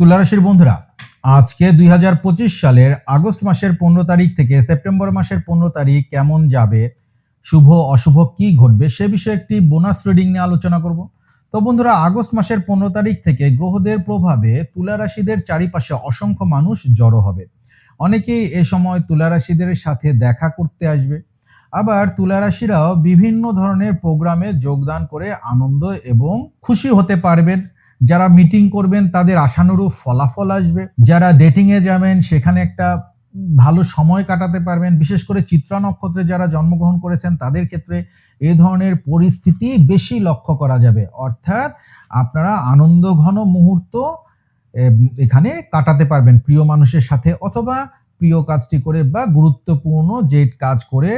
তুলারাশির বন্ধুরা, আজকে দুই হাজার পঁচিশ সালের আগস্ট মাসের পনেরো তারিখ থেকে সেপ্টেম্বর মাসের পনেরো তারিখ কেমন যাবে, শুভ, অশুভ কি ঘটবে সে বিষয়ে একটি বোনাস রিডিং নিয়ে আলোচনা করব। তো বন্ধুরা, আগস্ট মাসের পনেরো তারিখ থেকে গ্রহদের প্রভাবে তুলা রাশিদের চারিপাশে অসংখ্য মানুষ জড়ো হবে। অনেকেই এ সময় তুলা রাশিদের সাথে দেখা করতে আসবে। আবার তুলারাশিরাও বিভিন্ন ধরনের প্রোগ্রামে যোগদান করে আনন্দ এবং খুশি হতে পারবেন। যারা মিটিং করবেন, তাদের আশানুরূপ ফলাফল আসবে। যারা ডেটিং এ যাবেন, সেখানে একটা ভালো সময় কাটাতে পারবেন। বিশেষ করে চিত্রা নক্ষত্রে যারা জন্মগ্রহণ করেছেন, তাদের ক্ষেত্রে এ ধরনের পরিস্থিতি বেশি লক্ষ্য করা যাবে। অর্থাৎ আপনারা আনন্দ ঘন মুহূর্ত এখানে কাটাতে পারবেন প্রিয় মানুষের সাথে অথবা প্রিয় কাজটি করে বা গুরুত্বপূর্ণ যে কাজ করে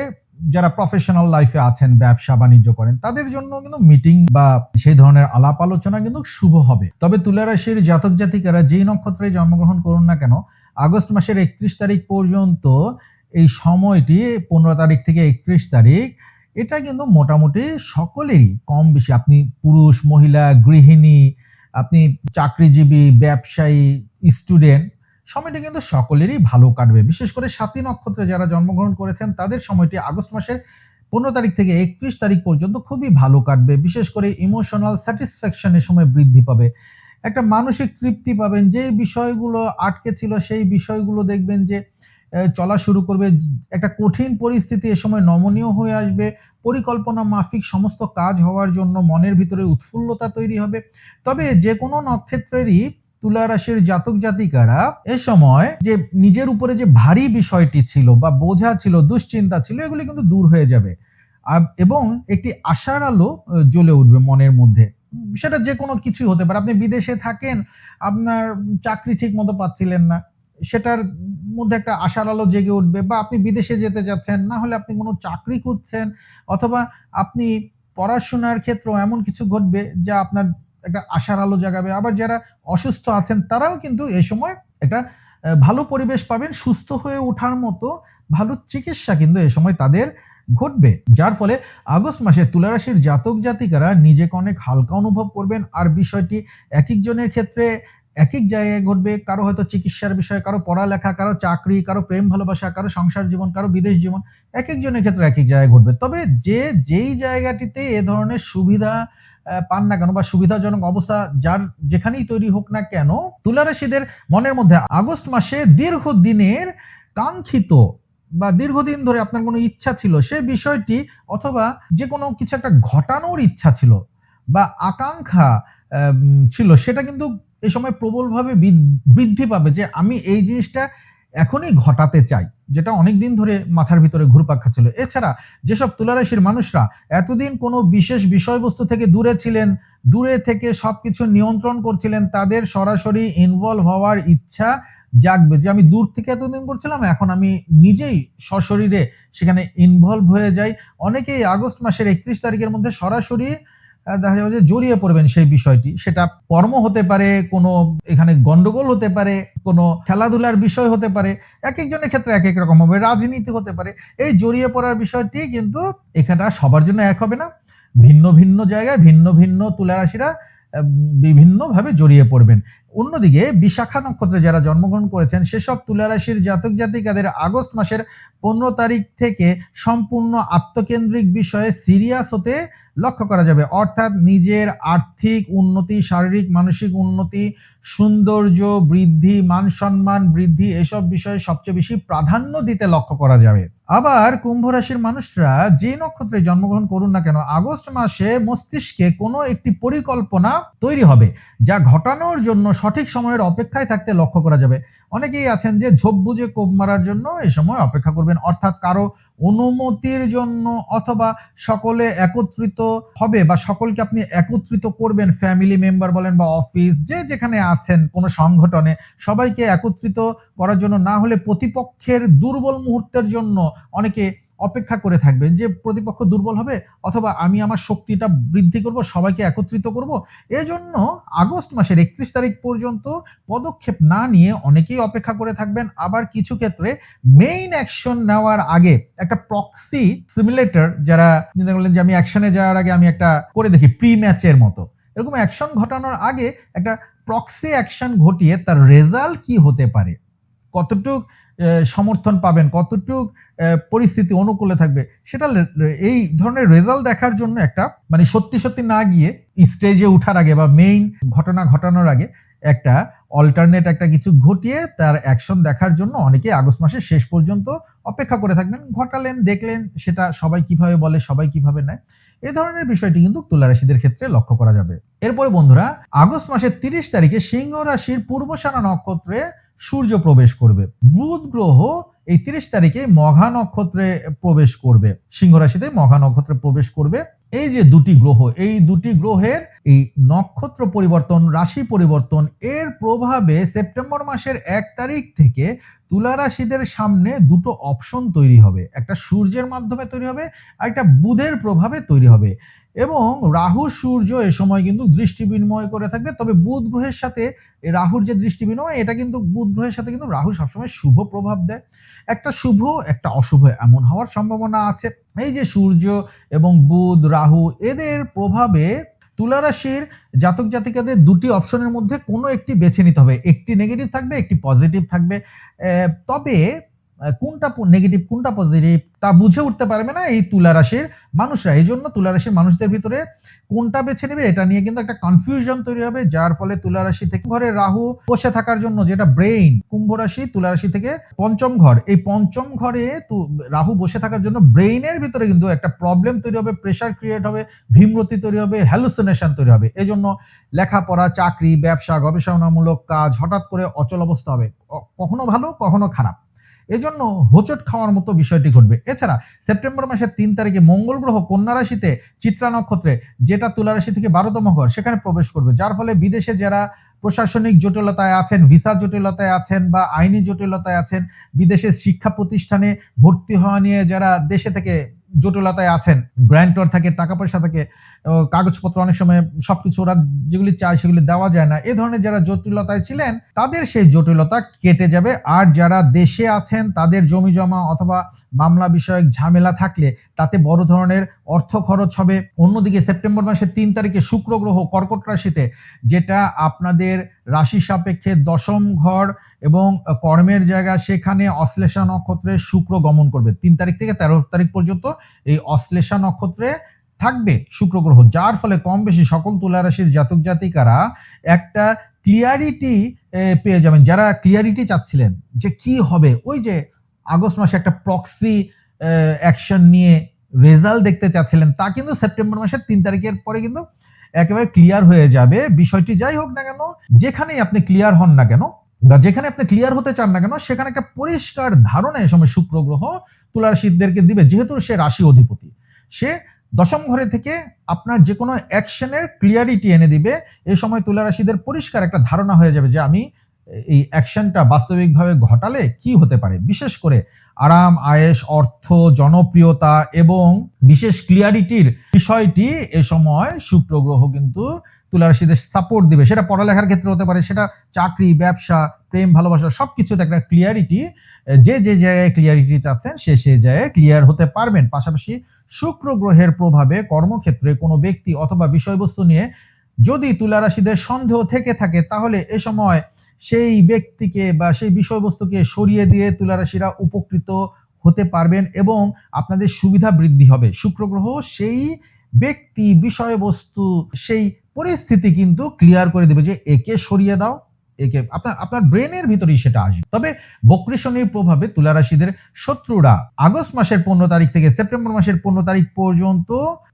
যারা প্রফেশনাল লাইফে আছেন, ব্যবসা বাণিজ্য করেন, তাদের জন্য কিন্তু মিটিং বা সেই ধরনের আলাপ আলোচনা কিন্তু শুভ হবে। তবে তুলা রাশির জাতক জাতিকারা যেই নক্ষত্রে জন্মগ্রহণ করুন না কেন, আগস্ট মাসের একত্রিশ তারিখ পর্যন্ত এই সময়টি পনেরো তারিখ থেকে একত্রিশ তারিখ, এটা কিন্তু মোটামুটি সকলেরই কম বেশি। আপনি পুরুষ, মহিলা, গৃহিণী, আপনি চাকরিজীবী, ব্যবসায়ী স্টুডেন্ট সময়টি কিন্তু সকলেরই ভালো কাটবে। বিশেষ করে সাতী নক্ষত্রে যারা জন্মগ্রহণ করেছেন, তাদের সময়টি আগস্ট মাসের পনেরো তারিখ থেকে একত্রিশ তারিখ পর্যন্ত খুবই ভালো কাটবে। বিশেষ করে ইমোশনাল স্যাটিসফ্যাকশনের সময় বৃদ্ধি পাবে। একটা মানসিক তৃপ্তি পাবেন। যে বিষয়গুলো আটকে ছিল, সেই বিষয়গুলো দেখবেন যে চলা শুরু করবে। একটা কঠিন পরিস্থিতি এ সময় নমনীয় হয়ে আসবে। পরিকল্পনা মাফিক সমস্ত কাজ হওয়ার জন্য মনের ভিতরে উৎফুল্লতা তৈরি হবে। তবে যে কোনো নক্ষত্রেরই তুলা রাশির জাতক জাতিকারা এ সময় যে নিজের উপরে যে ভারী বিষয়টি ছিল বা বোঝা ছিল, দুশ্চিন্তা ছিল, এগুলি কিন্তু দূর হয়ে যাবে। এবং একটি আশার আলো জ্বলে উঠবে মনের মধ্যে। সেটা যে কোনো কিছুই হতে পারে। আপনি বিদেশে থাকেন, আপনার চাকরি ঠিক মতো পাচ্ছিলেন না, সেটার মধ্যে একটা আশার আলো জেগে উঠবে বা আপনি বিদেশে যেতে যাচ্ছেন না হলে আপনি কোনো চাকরি খুঁজছেন, অথবা আপনি পড়াশোনার ক্ষেত্রেও এমন কিছু ঘটবে যা আপনার একটা আশার আলো জাগাবে। আবার যারা অসুস্থ আছেন, তারাও কিন্তু এই সময় একটা ভালো পরিবেশ পাবেন, সুস্থ হয়ে ওঠার মতো ভালো চিকিৎসা কিন্তু এই সময় তাদের ঘটবে। যার ফলে আগস্ট মাসে তুলারাশির জাতক জাতিকারা নিজেকে অনেক হালকা অনুভব করবেন। আর বিষয়টি এক একজনের ক্ষেত্রে এক এক জায়গায় ঘটবে। কারও হয়তো চিকিৎসার বিষয়ে, কারও পড়ালেখা, কারও চাকরি, কারও প্রেম ভালোবাসা, কারও সংসার জীবন, কারও বিদেশ জীবন, এক একজনের ক্ষেত্রে এক এক জায়গায় ঘটবে। তবে যে, যেই জায়গাটিতে এ ধরনের সুবিধা পান না কেন বা সুবিধাজনক অবস্থা যার যেখানেই তৈরি হোক না কেন, তুলারাশিদের মনের মধ্যে আগস্ট মাসে দীর্ঘদিনের কাঙ্ক্ষিত বা দীর্ঘদিন ধরে আপনার কোনো ইচ্ছা ছিল, সে বিষয়টি অথবা যে কোনো কিছু একটা ঘটানোর ইচ্ছা ছিল বা আকাঙ্ক্ষা ছিল, সেটা কিন্তু এই সময় প্রবলভাবে বৃদ- বৃদ্ধি পাবে যে আমি এই জিনিসটা এখনই ঘটাতে চাই, যেটা অনেক দিন ধরে মাথার ভিতরে ঘুরপাক খাচ্ছিল। এছাড়া যেসব তুলারাশির মানুষরা এতদিন কোনো বিশেষ বিষয়বস্তু থেকে দূরে ছিলেন, দূরে থেকে সবকিছু নিয়ন্ত্রণ করছিলেন, তাদের সরাসরি ইনভলভ হওয়ার ইচ্ছা জাগবে। যে আমি দূর থেকে এতদিন করছিলাম, এখন আমি নিজেই সশরীরে সেখানে ইনভলভ হয়ে যাই। অনেকেই আগস্ট মাসের একত্রিশ তারিখের মধ্যে সরাসরি দেখা যাবে যে জড়িয়ে পড়বেন সেই বিষয়টি। সেটা কর্ম হতে পারে, কোনো এখানে গন্ডগোল হতে পারে, কোনো খেলাধুলার বিষয় হতে পারে এক একজনের ক্ষেত্রে এক এক রকম হবে, রাজনীতি হতে পারে। এই জড়িয়ে পড়ার বিষয়টি কিন্তু এখানে সবার জন্য এক হবে না। ভিন্ন ভিন্ন জায়গায় ভিন্ন ভিন্ন তুলারাশিরা বিভিন্নভাবে জড়িয়ে পড়বেন। অন্যদিকে বিশাখা নক্ষত্রে যারা জন্মগ্রহণ করেছেন, সেসব তুলারাশির জাতক জাতিকাদের আগস্ট মাসের পনেরো তারিখ থেকে সম্পূর্ণ আত্মকেন্দ্রিক বিষয়ে সিরিয়াস হতে লক্ষ্য করা যাবে। অর্থাৎ নিজের আর্থিক উন্নতি, শারীরিক, মানসিক উন্নতি, সৌন্দর্য বৃদ্ধি মান সম্মান বৃদ্ধি এসব বিষয়ে সবচেয়ে বেশি প্রাধান্য দিতে লক্ষ্য করা যাবে। আবার কুম্ভ রাশির মানুষরা যে নক্ষত্রে জন্মগ্রহণ করুন না কেন, আগস্ট মাসে মস্তিষ্কে কোনো একটি পরিকল্পনা তৈরি হবে, যা ঘটানোর জন্য সঠিক সময়ের অপেক্ষায় থাকতে লক্ষ্য করা যাবে। অনেকেই আছেন যে ঝোপ বুঝে কোপ মারার জন্য এই সময় অপেক্ষা করবেন, অর্থাৎ কারও অনুমতির জন্য অথবা সকলে একত্রিত হবে বা সকলকে আপনি একত্রিত করবেন ফ্যামিলি মেম্বার বলেন বা অফিস যে যেখানে আছেন, কোনো সংগঠনে, সবাইকে একত্রিত করার জন্য, না হলে প্রতিপক্ষের দুর্বল মুহূর্তের জন্য অনেকে অপেক্ষা করে থাকবেন যে প্রতিপক্ষ দুর্বল হবে অথবা আমি আমার শক্তিটা বৃদ্ধি করব, সবাইকে একত্রিত করব। এজন্য আগস্ট মাসের একত্রিশ তারিখ পর্যন্ত পদক্ষেপ না নিয়ে অনেকেই অপেক্ষা করে থাকবেন। আবার কিছু ক্ষেত্রে মেইন অ্যাকশন নেওয়ার আগে একটা প্রক্সি সিমুলেটর যারা চিন্তা করলেন যে আমি অ্যাকশনে যাওয়ার আগে আমি একটা করে দেখি প্রি ম্যাচের মতো। এরকম অ্যাকশন ঘটানোর আগে একটা প্রক্সি অ্যাকশন ঘটিয়ে তার রেজাল্ট কি হতে পারে? কতটুক সমর্থন পাবেন, কতটুক পরিস্থিতি অনুকূলে থাকবে, সেটা এই ধরনের রেজাল্ট দেখার জন্য একটা মানে সত্যি সত্যি না গিয়ে স্টেজে ওঠার আগে বা মেইন ঘটনা ঘটানোর আগে একটা অল্টারনেট একটা কিছু ঘটিয়ে তার অ্যাকশন দেখার জন্য অনেকে আগস্ট মাসের শেষ পর্যন্ত অপেক্ষা করে থাকবেন, ঘটালেন, দেখলেন, সেটা সবাই কীভাবে বলে, সবাই কীভাবে নেয়, এ ধরনের বিষয়টি কিন্তু তুলা রাশিদের ক্ষেত্রে লক্ষ্য করা যাবে। এরপরে বন্ধুরা, আগস্ট মাসের তিরিশ তারিখে সিংহ রাশির পূর্বসানা নক্ষত্রে সূর্য প্রবেশ করবে। বুধ গ্রহ এই তিরিশ তারিখে মঘা নক্ষত্রে প্রবেশ করবে, সিংহ রাশিতে মঘা নক্ষত্রে প্রবেশ করবে। এই যে দুটি গ্রহ, এই দুটি গ্রহের এই নক্ষত্র পরিবর্তন, রাশি পরিবর্তন, এর প্রভাবে সেপ্টেম্বর মাসের এক তারিখ থেকে তুলা রাশিদের সামনে দুটো অপশন তৈরি হবে। একটা সূর্যের মাধ্যমে তৈরি হবে, আর একটা বুধের প্রভাবে তৈরি হবে। এবং রাহু, সূর্য এ সময় কিন্তু দৃষ্টি বিনিময় করে থাকবে, তবে বুধ গ্রহের সাথে, রাহুর যে দৃষ্টি বিনিময়, এটা কিন্তু বুধ গ্রহের সাথে কিন্তু রাহু সবসময় শুভ প্রভাব দেয়। একটা শুভ, একটা অশুভ এমন হওয়ার সম্ভাবনা আছে। এই যে সূর্য এবং বুধ, রাহু, এদের প্রভাবে তুলা রাশির জাতক জাতিকাদের দুটি অপশনের মধ্যে কোনো একটি বেছে নিতে হবে। একটি নেগেটিভ থাকবে, একটি পজিটিভ থাকবে। তবে কোনটা নেগেটিভ কোনটা পজিটিভ তা বুঝে উঠতে পারবে না এই তুলা রাশির মানুষরা। এই জন্য তুলা রাশির মানুষদের ভিতরে কোনটা বেছে নেবে এটা নিয়ে কিন্তু একটা কনফিউশন তৈরি হবে, যার ফলে তুলা রাশি থেকে ঘরে রাহু বসে থাকার জন্য যেটা ব্রেইন কুম্ভ রাশি তুলা রাশি থেকে পঞ্চম ঘর। এই পঞ্চম ঘরে রাহু বসে থাকার জন্য ব্রেইনের ভিতরে কিন্তু একটা প্রবলেম তৈরি হবে প্রেশার ক্রিয়েট হবে, ভীমরতি তৈরি হবে হ্যালুসিনেশন তৈরি হবে। এই জন্য লেখাপড়া, চাকরি, ব্যবসা, গবেষণামূলক কাজ হঠাৎ করে অচল অবস্থা হবে। কখনো ভালো, কখনো খারাপ। এজন্য হোচট খাওয়ার মতো বিষয়টি ঘটবে। এছাড়া সেপ্টেম্বর মাসের তিন তারিখে মঙ্গল গ্রহ কন্যা রাশিতে চিত্রা নক্ষত্রে, যেটা তুলা রাশি থেকে বারোতম ঘর, সেখানে প্রবেশ করবে। যার ফলে বিদেশে যারা প্রশাসনিক জটিলতায় আছেন, ভিসা জটিলতায় আছেন বা আইনি জটিলতায় আছেন বিদেশের শিক্ষা প্রতিষ্ঠানে ভর্তি হওয়া নিয়ে যারা দেশে থেকে জটিলতায় আছেন গ্র্যান্টর থাকে টাকা পয়সা থাকে কাগজপত্র অনেক সময় সবকিছু ওরা যেগুলি চায় সেগুলি দেওয়া যায় না। এ ধরনের যারা জটিলতায় ছিলেন, তাদের সেই জটিলতা কেটে যাবে। আর যারা দেশে আছেন, তাদের জমি জমা অথবা মামলা বিষয়ক ঝামেলা থাকলে তাতে বড় ধরনের অর্থ খরচ হবে। অন্যদিকে সেপ্টেম্বর মাসের তিন তারিখে শুক্র গ্রহ কর্কট রাশিতে, যেটা আপনাদের রাশি সাপেক্ষে দশম ঘর এবং কর্মের জায়গা, সেখানে অশ্লেষা নক্ষত্রে শুক্র গমন করবে। তিন তারিখ থেকে তেরো তারিখ পর্যন্ত এই অশ্লেষা নক্ষত্রে থাকবে শুক্র গ্রহ, যার ফলে কম বেশি সকল তুলা রাশির জাতক জাতিকারা একটা ক্লিয়ারিটি পেয়ে যাবেন। যারা ক্লিয়ারিটি চাচ্ছিলেন যে কি হবে, ওই যে আগস্ট মাসে একটা প্রক্সি অ্যাকশন নিয়ে রেজাল্ট দেখতে চাচ্ছিলেন, তা কিন্তু সেপ্টেম্বর মাসের তিন তারিখের পরে কিন্তু একেবারে ক্লিয়ার হয়ে যাবে। বিষয়টি যাই হোক না কেন, যেখানেই আপনি ক্লিয়ার হন না কেন বা যেখানে আপনি ক্লিয়ার হতে চান না কেন, সেখানে একটা পরিষ্কার ধারণা এই সময় শুক্র গ্রহ তুলার শীতদেরকে দিবে। যেহেতু সে রাশি অধিপতি, সে দশম ঘরে থেকে আপনার যে কোনো অ্যাকশনের ক্লিয়ারিটি এনে দিবে। এই সময় তুলা রাশিদের পরিষ্কার একটা ধারণা হয়ে যাবে যে আমি এই অ্যাকশনটা বাস্তবিকভাবে ঘটালে কি হতে পারে? বিশেষ করে আরাম আয়েস অর্থ, জনপ্রিয়তা এবং বিশেষ ক্লিয়ারিটির বিষয়টি এ সময় শুক্র গ্রহ কিন্তু তুলা রাশিদের সাপোর্ট দিবে। সেটা পড়ালেখার ক্ষেত্রে হতে পারে, সেটা চাকরি, ব্যবসা, প্রেম, ভালোবাসা সব কিছুতে একটা ক্লিয়ারিটি, যে যে জায়গায় ক্লিয়ারিটি চাচ্ছেন সে সে জায়গায় ক্লিয়ার হতে পারবেন। পাশাপাশি শুক্র গ্রহের প্রভাবে কর্মক্ষেত্রে কোনো ব্যক্তি অথবা বিষয়বস্তু নিয়ে যদি তুলা রাশিদের সন্দেহ থেকে থাকে, তাহলে এ সময় সেই ব্যক্তিকে বা সেই বিষয়বস্তুকে সরিয়ে দিয়ে তুলারাশিরা উপকৃত হতে পারবেন এবং আপনাদের সুবিধা বৃদ্ধি হবে। শুক্র গ্রহ সেই ব্যক্তি, বিষয়বস্তু, সেই পরিস্থিতি কিন্তু ক্লিয়ার করে দেবে যে একে সরিয়ে দাও একে আপনার আপনার ব্রেনের ভিতরেই সেটা আসবে। তবে বক্রী শনির প্রভাবে তুলারাশিদের শত্রুরা আগস্ট মাসের পনেরো তারিখ থেকে সেপ্টেম্বর মাসের পনেরো তারিখ পর্যন্ত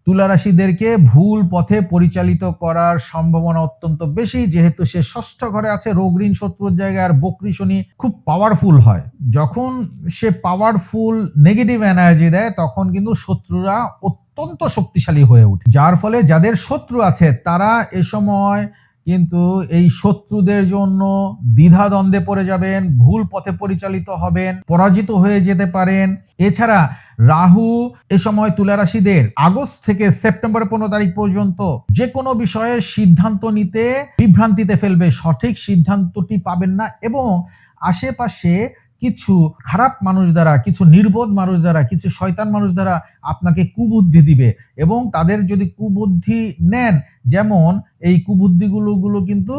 তুলারাশিদেরকে ভুল পথে পরিচালিত করার সম্ভাবনা অত্যন্ত বেশি। যেহেতু সে ষষ্ঠ ঘরে আছে, রোগ ঋণ শত্রুর জায়গায় আর বক্রী শনি খুব পাওয়ারফুল হয়। যখন সে পাওয়ারফুল নেগেটিভ এনার্জি দেয়, তখন কিন্তু শত্রুরা অত্যন্ত শক্তিশালী হয়ে ওঠে। যার ফলে যাদের শত্রু আছে, তারা এ সময় কিন্তু এই শত্রুদের জন্য দ্বিধা দ্বন্দ্বে পড়ে যাবেন, ভুল পথে পরিচালিত হবেন, পরাজিত হয়ে যেতে পারেন। এছাড়া রাহু এ সময় তুলারাশিদের আগস্ট থেকে সেপ্টেম্বর পনেরো তারিখ পর্যন্ত যে কোনো বিষয়ে সিদ্ধান্ত নিতে, বিভ্রান্তিতে ফেলবে। সঠিক সিদ্ধান্তটি পাবেন না এবং আশেপাশে কিছু খারাপ মানুষ দ্বারা, কিছু নির্বোধ মানুষ দ্বারা, কিছু শয়তান মানুষ দ্বারা আপনাকে কুবুদ্ধি দিবে এবং তাদের যদি কুবুদ্ধি নেন, যেমন এই কুবুদ্ধিগুলো গুলো কিন্তু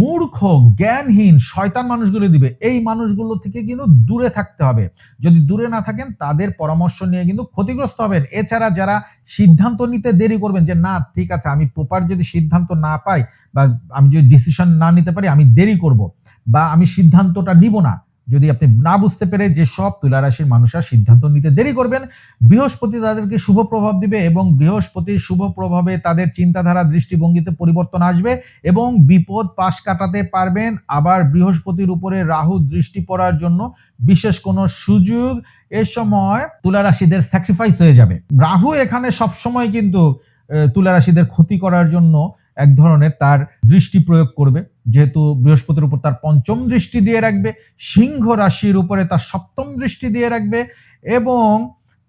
মূর্খ, জ্ঞানহীন শয়তান মানুষগুলো দিবে, এই মানুষগুলো থেকে কিন্তু দূরে থাকতে হবে। যদি দূরে না থাকেন, তাদের পরামর্শ নিয়ে কিন্তু ক্ষতিগ্রস্ত হবেন। এছাড়া যারা সিদ্ধান্ত নিতে দেরি করবেন যে, না, ঠিক আছে, আমি প্রপার যদি সিদ্ধান্ত না পাই বা আমি যদি ডিসিশন না নিতে পারি, আমি দেরি করব বা আমি সিদ্ধান্তটা নিব না। যদি আপনি না বুঝতে পেরে যে সব তুলা রাশির মানুষরা সিদ্ধান্ত নিতে দেরি করবেন বৃহস্পতি তাদেরকে শুভ প্রভাব দিবে এবং বৃহস্পতির শুভ প্রভাবে তাদের চিন্তাধারা দৃষ্টিভঙ্গিতে পরিবর্তন আসবে এবং বিপদ পাশ কাটাতে পারবেন। আবার বৃহস্পতির উপরে রাহু দৃষ্টি পড়ার জন্য বিশেষ কোনো সুযোগ এ সময় তুলা রাশিদের স্যাক্রিফাইস হয়ে যাবে। রাহু এখানে সবসময় কিন্তু আহ, তুলা রাশিদের ক্ষতি করার জন্য এক ধরনের তার দৃষ্টি প্রয়োগ করবে। যেহেতু বৃহস্পতির উপর তার পঞ্চম দৃষ্টি দিয়ে রাখবে, সিংহ রাশির উপরে তার সপ্তম দৃষ্টি দিয়ে রাখবে এবং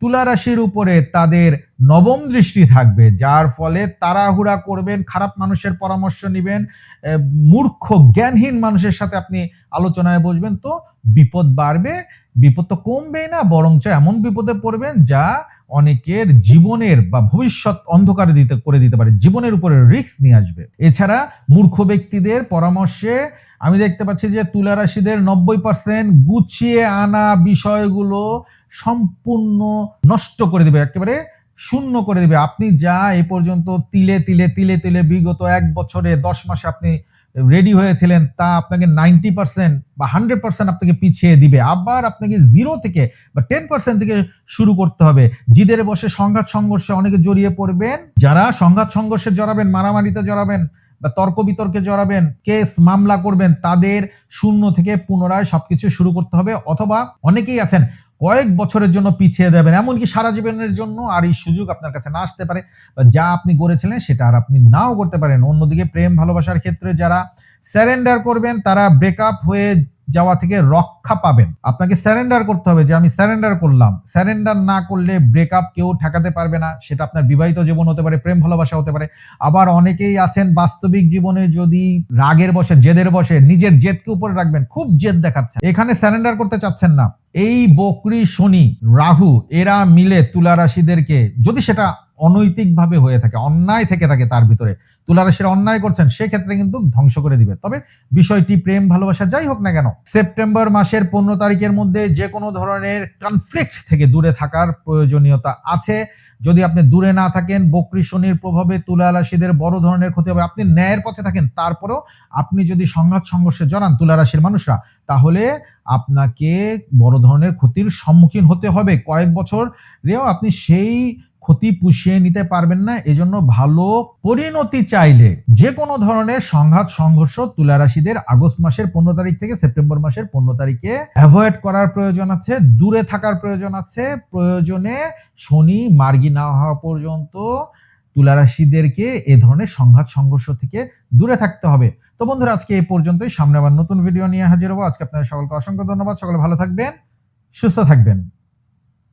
তুলা রাশির উপরে তাদের নবম দৃষ্টি থাকবে, যার ফলে তাড়াহুড়া করবেন, খারাপ মানুষের পরামর্শ নেবেন মূর্খ, জ্ঞানহীন মানুষের সাথে আপনি আলোচনায় বসবেন। তো বিপদ বাড়বে, বিপদ তো কমবেই না, বরঞ্চ এমন বিপদে পড়বেন যা অনেকের জীবনের বা ভবিষ্যৎ অন্ধকারে দিতে, করে দিতে পারে, জীবনের উপরে রিস্ক নিয়ে আসবে। এছাড়া মূর্খ ব্যক্তিদের পরামর্শে আমি দেখতে পাচ্ছি যে তুলা রাশিদের নব্বই পার্সেন্ট গুছিয়ে আনা বিষয়গুলো সম্পূর্ণ নষ্ট করে দেবে, একেবারে শূন্য করে দেবে। আপনি যা এ পর্যন্ত তিলে তিলে তিলে তিলে বিগত এক বছরে দশ মাসে আপনি রেডি হয়েছিলেন, তা আপনাকে নাইনটি পার্সেন্ট বা হান্ড্রেড পার্সেন্ট আপনাকে পিছিয়ে দিবে। আবার আপনাকে জিরো থেকে বা টেন পার্সেন্ট থেকে শুরু করতে হবে। জিদের বসে সংঘাত সংঘর্ষে অনেকে জড়িয়ে পড়বেন। যারা সংঘাত সংঘর্ষে জড়াবেন, মারামারিতে জড়াবেন বা তর্ক বিতর্কে জড়াবেন কেস মামলা করবেন, তাদের শূন্য থেকে পুনরায় সবকিছু শুরু করতে হবে। অথবা অনেকেই আছেন কয়েক বছরের জন্য পিছিয়ে দেবেন, এমনকি সারা জীবনের জন্য আর এই সুযোগ আপনার কাছে না আসতে পারে। যা আপনি গড়েছিলেন সেটা আর আপনি নাও করতে পারেন। অন্যদিকে প্রেম ভালোবাসার ক্ষেত্রে যারা স্যারেন্ডার করবেন, তারা ব্রেকআপ হয়ে যাওয়া থেকে রক্ষা পাবেন। আপনাকে স্যারেন্ডার করতে হবে যে আমি স্যারেন্ডার করলাম। স্যারেন্ডার না করলে ব্রেকআপ কেউ ঠেকাতে পারবে না। সেটা আপনার বিবাহিত জীবন হতে পারে, প্রেম ভালোবাসা হতে পারে। আবার অনেকেই আছেন বাস্তবিক জীবনে যদি রাগের বসে, জেদের বসে, নিজের জেদকে উপরে রাখবেন, খুব জেদ দেখাচ্ছেন এখানে স্যারেন্ডার করতে চাচ্ছেন না। এই বকরি, শনি, রাহু, এরা মিলে তুলা রাশিদেরকে যদি সেটা অনৈতিকভাবে হয়ে থাকে, অন্যায় থেকে থাকে তার ভিতরে তুলা রাশির অন্যায় করছেন, সেক্ষেত্রে কিন্তু ধ্বংস করে দিবে। তবে বিষয়টি প্রেম, ভালোবাসা যাই হোক না কেন, সেপ্টেম্বর মাসের পনেরো তারিখের মধ্যে যে কোনো ধরনের কনফ্লিক্ট থেকে দূরে থাকার প্রয়োজনীয়তা আছে। যদি আপনি দূরে না থাকেন, বকরি শনির প্রভাবে তুলা রাশিদের বড় ধরনের ক্ষতি হবে। আপনি ন্যায়ের পথে থাকেন, তারপরেও আপনি যদি সংঘাত সংঘর্ষে জড়ান তুলা রাশির মানুষরা, তাহলে আপনাকে বড় ধরনের ক্ষতির সম্মুখীন হতে হবে। কয়েক বছর রেও আপনি সেই ক্ষতি পুষিয়ে নিতে পারবেন না, এজন্য ভালো পরিণতি চাইলে যে কোনো ধরনের সংঘাত, সংঘর্ষ তুলারাশিদের আগস্ট মাসের পনেরো তারিখ থেকে সেপ্টেম্বর মাসের পনেরো তারিখে অ্যাভয়েড করার প্রয়োজন আছে, দূরে থাকার প্রয়োজন আছে। প্রয়োজনে শনি, মার্গি না হওয়া পর্যন্ত তুলারাশিদেরকে এ ধরনের সংঘাত, সংঘর্ষ থেকে দূরে থাকতে হবে। তো বন্ধুরা, আজকে এই পর্যন্তই। সামনে আবার নতুন ভিডিও নিয়ে হাজির হব। আজকে আপনাদের সকলকে অসংখ্য ধন্যবাদ। সকলে ভালো থাকবেন, সুস্থ থাকবেন।